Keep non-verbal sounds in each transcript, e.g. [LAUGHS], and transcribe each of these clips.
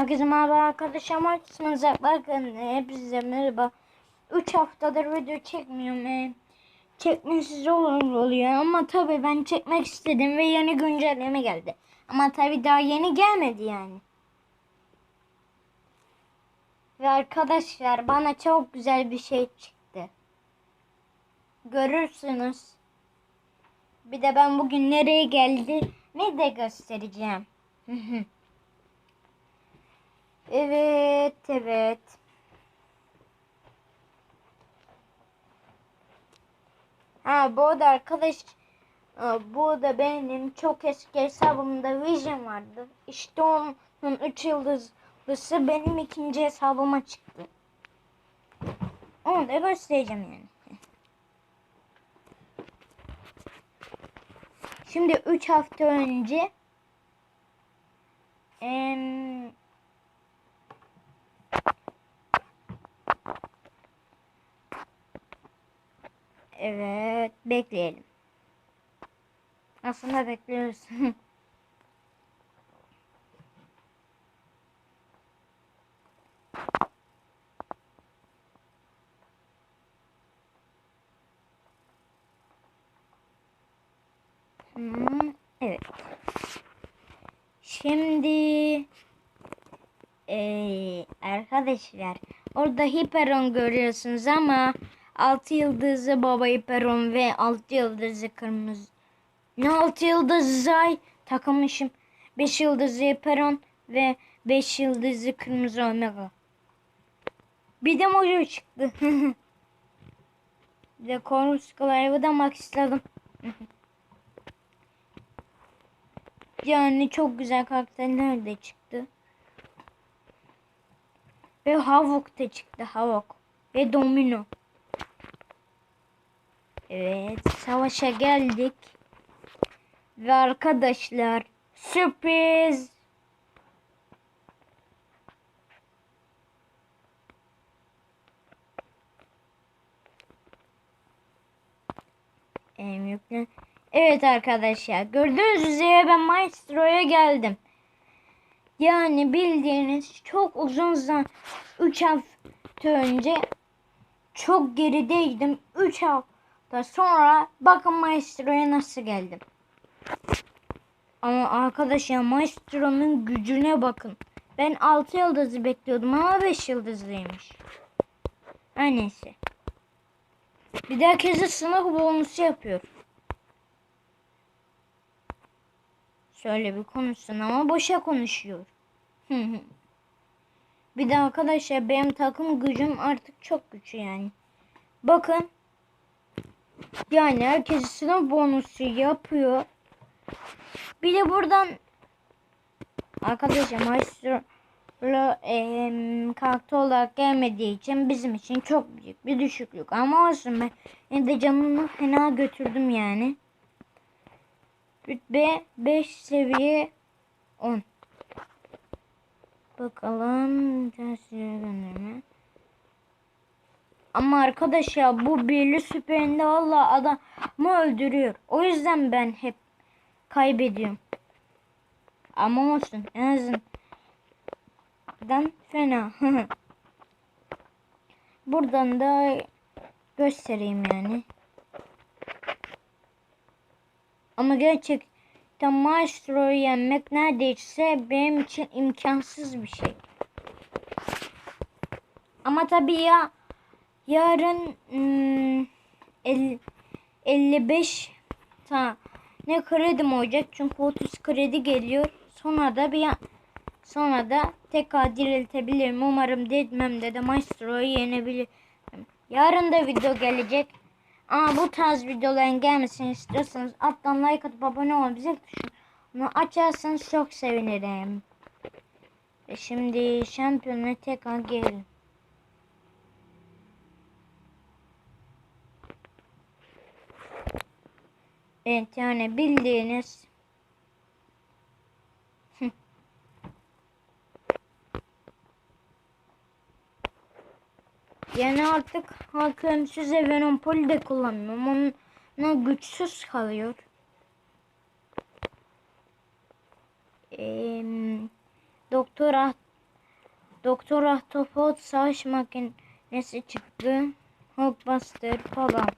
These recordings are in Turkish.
Herkese merhaba arkadaşlar. Markasınız bakın. Hepinize merhaba. 3 haftadır video çekmiyorum. Ee, çekmesi zor oluyor ama tabii ben çekmek istedim ve yeni güncelleme geldi. Ama tabii daha yeni gelmedi yani. Ve arkadaşlar bana çok güzel bir şey çıktı. Görürsünüz. Bir de ben bugün nereye geldi ne de göstereceğim. [LAUGHS] Evet, evet. Ha bu da arkadaş e, bu da benim çok eski hesabımda Vision vardı. İşte onun 3 yıldızlısı benim ikinci hesabıma çıktı. Onu da göstereceğim yani. Şimdi 3 hafta önce em, Evet, bekleyelim. Aslında bekliyoruz. [LAUGHS] Hmm, evet. Şimdi eee, arkadaşlar orada hiperon görüyorsunuz ama 6 yıldızlı baba hiperon ve 6 yıldızlı kırmızı. Ne 6 yıldızlı ay takılmışım. 5 yıldızlı hiperon ve 5 yıldızlı kırmızı omega. Bir de mojo çıktı. [LAUGHS] bir de Corvus Clive'ı da max istedim. [LAUGHS] yani çok güzel karakterler de çıktı. Ve Havok da çıktı Havok. Ve Domino. Evet savaşa geldik. Ve arkadaşlar sürpriz. Evet arkadaşlar gördüğünüz üzere ben Maestro'ya geldim. Yani bildiğiniz çok uzun zaman 3 hafta önce çok gerideydim. 3 hafta sonra bakın Maestro'ya nasıl geldim. Ama arkadaşlar Maestro'nun gücüne bakın. Ben 6 yıldızı bekliyordum ama 5 yıldızlıymış. Her neyse. Bir de herkese sınıf bonusu yapıyor. Şöyle bir konuşsun ama boşa konuşuyor. bir de arkadaşlar benim takım gücüm artık çok güçlü yani. Bakın. Yani herkes sınıf bonusu yapıyor. Bir de buradan arkadaşlar Maestro e, karakter olarak gelmediği için bizim için çok büyük bir düşüklük. Ama olsun ben de canını fena götürdüm yani. Rütbe 5 seviye 10. Bakalım tersiye gönderme. Ama arkadaşlar bu birli süperinde valla adamı öldürüyor. O yüzden ben hep kaybediyorum. Ama olsun en azından fena. [LAUGHS] Buradan da göstereyim yani. Ama gerçekten Maestro'yu yenmek neredeyse benim için imkansız bir şey. Ama tabii ya yarın hmm, 50, 55 tane kredim olacak. Çünkü 30 kredi geliyor. Sonra da bir sonra da tekrar diriltebilirim. Umarım deadmem'de de Maestro'yu yenebilirim. Yarın da video gelecek. Ama bu tarz videoların gelmesini istiyorsanız alttan like atıp abone olun. Bize tuşunu açarsanız çok sevinirim. Ve şimdi şampiyonuna tekrar gelelim. Evet yani bildiğiniz Yani artık hakemsiz Venom Poli de kullanmıyorum. Ona güçsüz kalıyor. Ee, Doktor Doktor Ahtapot savaş makinesi çıktı. Hulkbuster falan.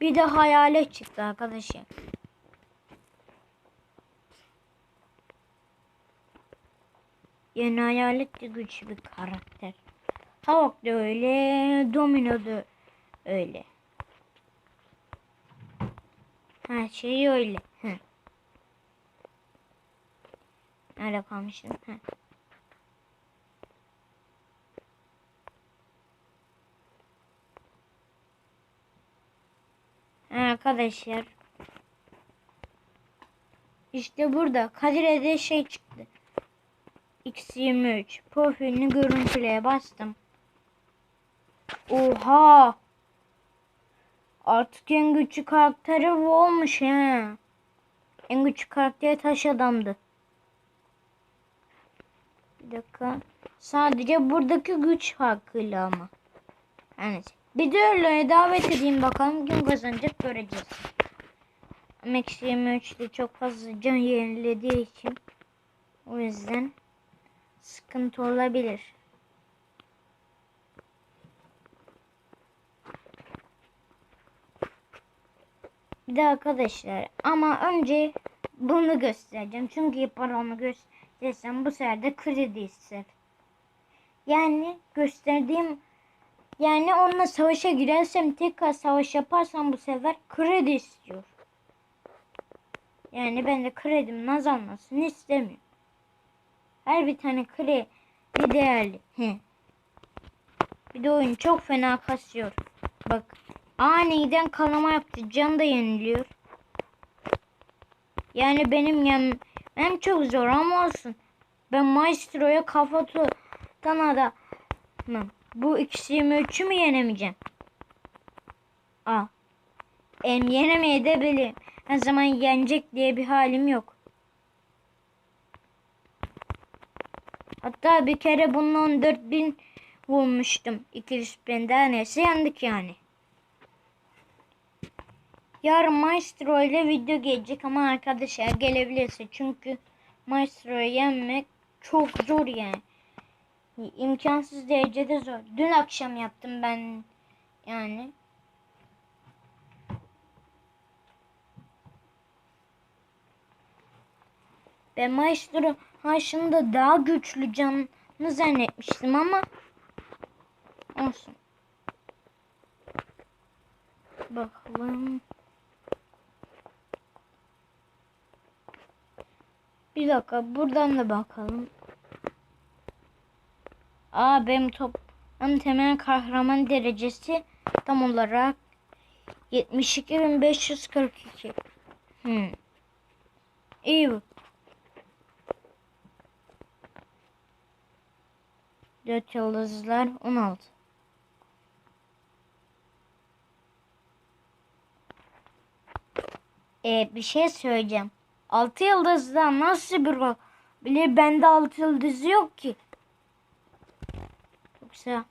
Bir de hayalet çıktı arkadaşlar. Yeni hayalet de güçlü bir karakter. Havok da öyle, Domino da öyle. Her şey öyle. Hı. Nerede kalmışım? Hı. Arkadaşlar. İşte burada Kadir'e de şey çıktı. X23 profilini görüntüleye bastım. Oha! Artık en güçlü karakteri bu olmuş he. En güçlü karakteri taş adamdı. Bir dakika. Sadece buradaki güç hakkıyla ama. Yani bir öyle davet edeyim bakalım kim kazanacak göreceğiz. Max 23'te çok fazla can yenilediği için o yüzden sıkıntı olabilir. Bir de arkadaşlar ama önce bunu göstereceğim. Çünkü paramı göstersem bu sefer de kredi ister. Yani gösterdiğim yani onunla savaşa girersem tekrar savaş yaparsam bu sefer kredi istiyor. Yani ben de kredim azalmasını istemiyorum. Her bir tane kredi değerli. He. Bir de oyun çok fena kasıyor. Bak aniden kanama yaptı. Can da yeniliyor. Yani benim yenmem çok zor ama olsun. Ben Maestro'ya kafa tutan adamım. Bu ikisi 23'ü mü yenemeyeceğim? Aa. Em yenemeye de bileyim. Her zaman yenecek diye bir halim yok. Hatta bir kere bununla 14 bin vurmuştum. İkili sprinte neyse yendik yani. Yarın Maestro ile video gelecek ama arkadaşlar gelebilirse çünkü Maestro'yu yenmek çok zor yani. İmkansız derecede zor. Dün akşam yaptım ben yani. Ben Maestro haşında daha güçlü canını zannetmiştim ama olsun. Bakalım. Bir dakika buradan da bakalım. Aa benim toplam temel kahraman derecesi tam olarak 72.542. Hmm. İyi bu. 4 yıldızlar 16. Ee, bir şey söyleyeceğim. 6 yıldızdan nasıl bir gol? Bile bende 6 yıldız yok ki. Yoksa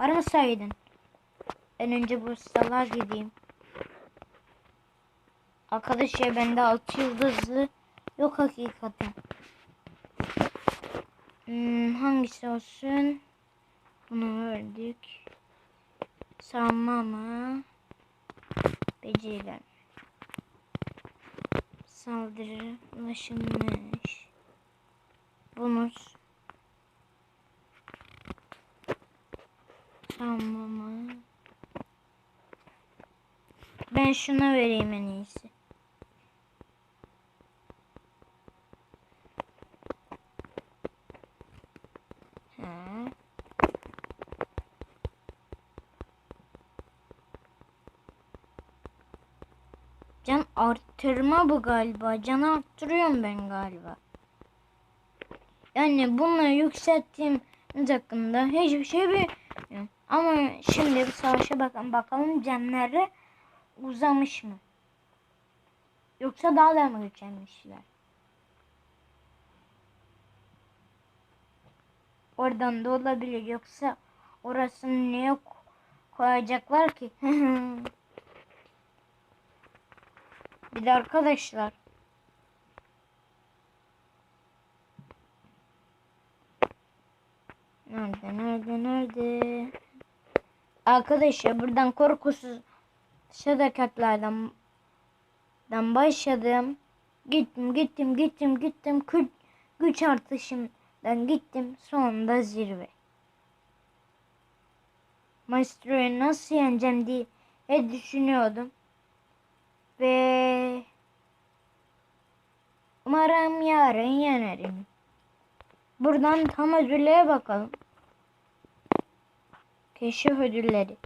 var mı saydın? Ben önce bu stalar gideyim. Arkadaşlar bende 6 yıldızlı yok hakikaten. Hmm, hangisi olsun? Bunu verdik. Savunma mı? Beceriler. Saldırı ulaşılmış. Bonus. Savunma mı? Ben şuna vereyim en iyisi. He. Can arttırma bu galiba. Can arttırıyorum ben galiba. Yani bunları yükselttiğim hakkında hiçbir şey bilmiyorum. Ama şimdi bir savaşa bakın bakalım canları uzamış mı? Yoksa daha da mı güçlenmişler? Oradan da olabilir. Yoksa orasını niye koyacaklar ki? [LAUGHS] Bir de arkadaşlar. Nerede nerede nerede? Arkadaşlar buradan korkusuz sadakatlardan dan başladım. Gittim gittim gittim gittim. Güç, güç artışımdan gittim. Sonunda zirve. Maestro'yu nasıl yeneceğim diye düşünüyordum. Ve umarım yarın yenerim. Buradan tam ödüllere bakalım. Keşif ödülleri.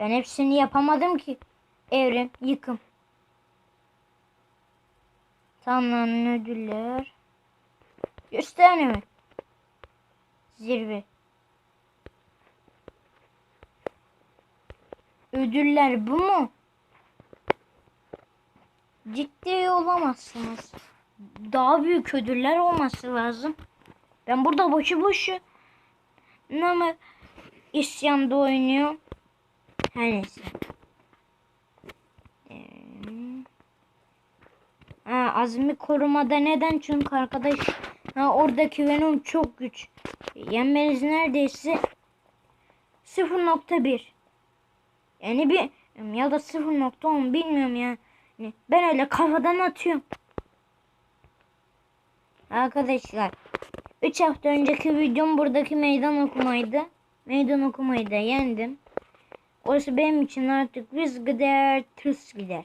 Ben hepsini yapamadım ki. Evrim, yıkım. Tamamlanan ödüller. Göster mi? Zirve. Ödüller bu mu? Ciddi olamazsınız. Daha büyük ödüller olması lazım. Ben burada boşu boşu ama isyanda oynuyor. Her neyse. Ee, ha, azmi korumada neden? Çünkü arkadaş ha, oradaki Venom çok güç. Yenmeniz neredeyse 0.1 yani bir ya da 0.10 bilmiyorum ya. Ben öyle kafadan atıyorum. Arkadaşlar 3 hafta önceki videom buradaki meydan okumaydı. Meydan okumayı da yendim. Orası benim için artık biz gider, tırs gider.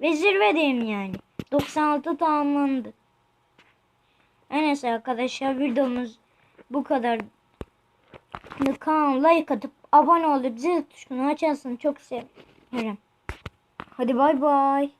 Ve zirvedeyim yani. 96 tamamlandı. Her neyse arkadaşlar videomuz bu kadar. Kanala like atıp abone olup zil tuşunu açarsanız çok sevinirim. Hadi bay bay.